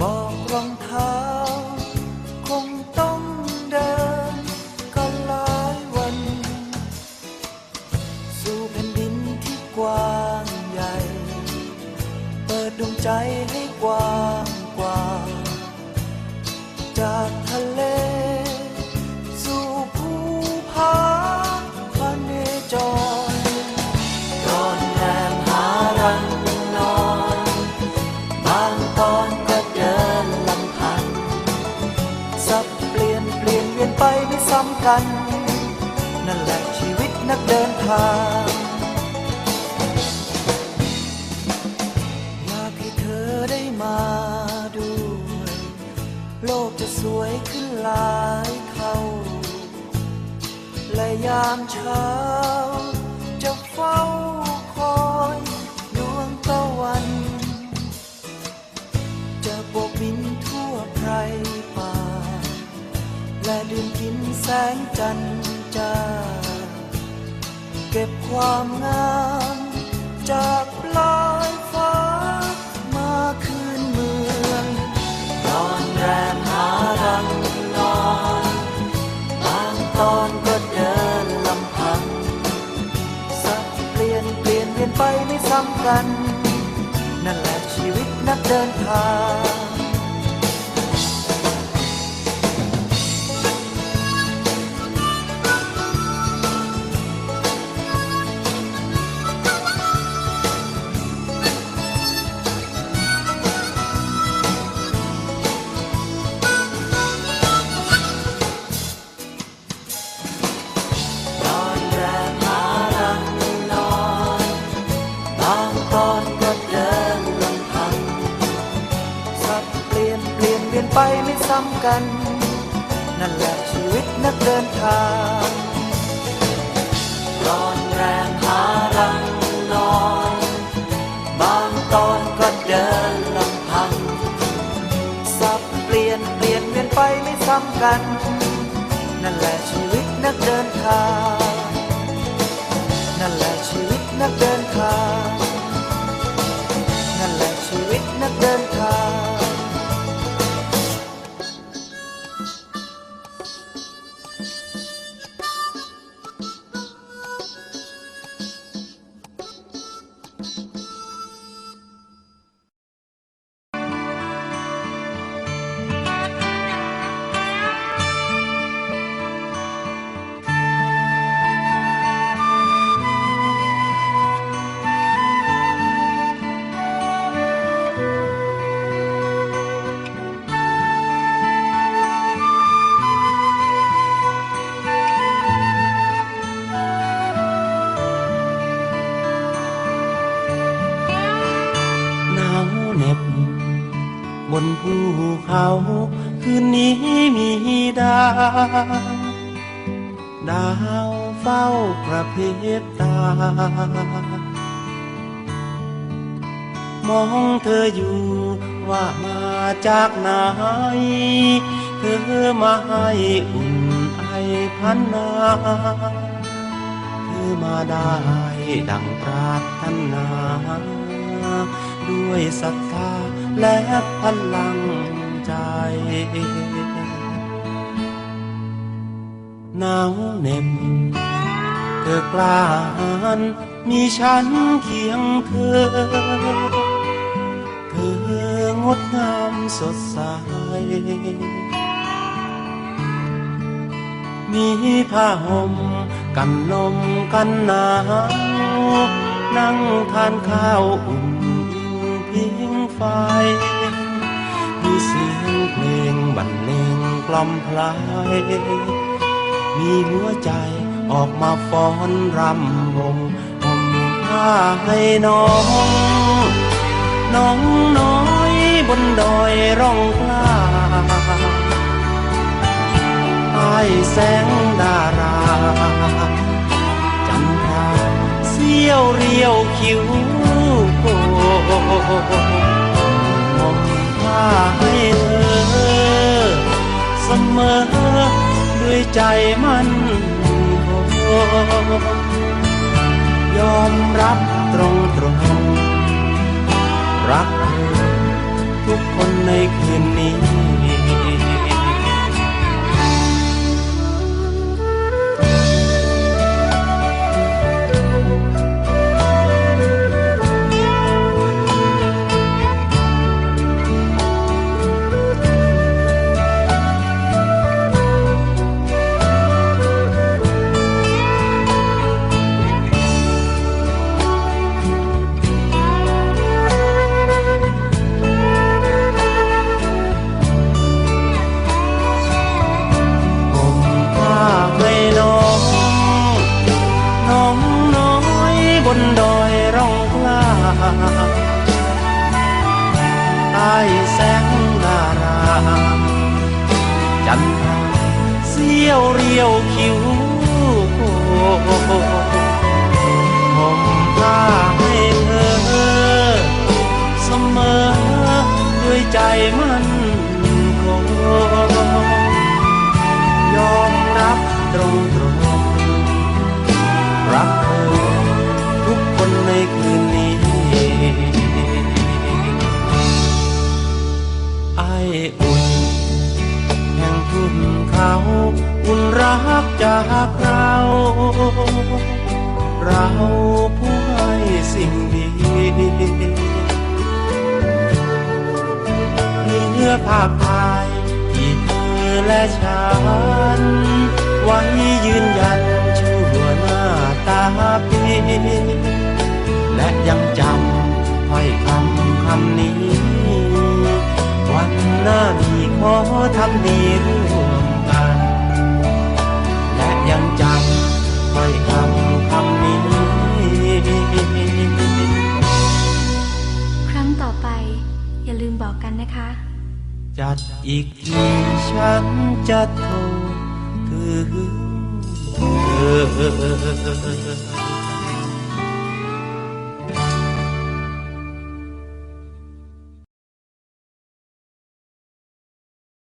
บอกรองเท้า คงต้องเดินก็หลายวัน สู่แผ่นดินที่กว้างใหญ่ เปิดดวงใจให้กว้าง กัน นั่นแหละชีวิตนักเดินทาง อยากให้เธอได้มาด้วย โลกจะสวยขึ้นหลายเท่า และยามเช้า ลืมกินแสงจันทร์จ้า เก็บความงามจากปลายฟ้ามาคืนเมืองนอนแรมหารังนอนบางตอนก็เดินลำพัง สับเปลี่ยนเปลี่ยนเวียนไปไม่ซ้ำกัน นั่นแหละชีวิตนักเดินทาง ตอนก็เดินลำพังสับเปลี่ยนเปลี่ยนเวียนไปไม่ซ้ำกัน นั่นแหละชีวิตนักเดินทางนอนแรมหารังนอนบางตอนก็เดินลำพังสับเปลี่ยนเปลี่ยนเวียนไปไม่ซ้ำกัน นั่นแหละชีวิตนักเดินทาง นั่นแหละชีวิตนักเดินทาง เหน็บ บนภูเขาคืนนี้มีดาวดาวเฝ้ากระพริบตา มองเธออยู่ว่ามาจากไหน เธอมาให้อุ่นไอพันนาเธอมาได้ดังปรารถนา ด้วยศรัทธาและพลังใจ หนาวเหน็บเธอกล้าหาญมีฉันเคียงเธอ เธองดงามสดใส มีผ้าห่มกันลมกันหนาว นั่งทานข้าวอุ่นอิงพิงไฟมีเสียงเพลงบรรเลงกล่อมพลาย มีหัวใจออกมาฟ้อนรำวงผมผ้าให้น้อง น้องน้อยบนดอยร่องกล้าใต้แสงดารา คิ้วโกมองผ้าให้เธอ เสมอด้วยใจมันคงยอมรับตรงตรงรักายแสงดาราจันทร์เสี้ยวเรียวคิ้วผมพาให้เธอ เสมอด้วยใจมันคง อุ่นรักจากเรา เราผู้ให้สิ่งดีมีเนื้อภาพถ่ายที่เธอและฉัน ไว้ยืนยันชั่วหน้าตาปีและยังจำถ้อยคำคำนี้ วันหน้ามีขอทำดีร่วม ถ้อยคำคำนี้ ครั้งต่อไปอย่าลืมบอกกันนะคะ จัดอีกทีฉันจะโทรถึงเธอ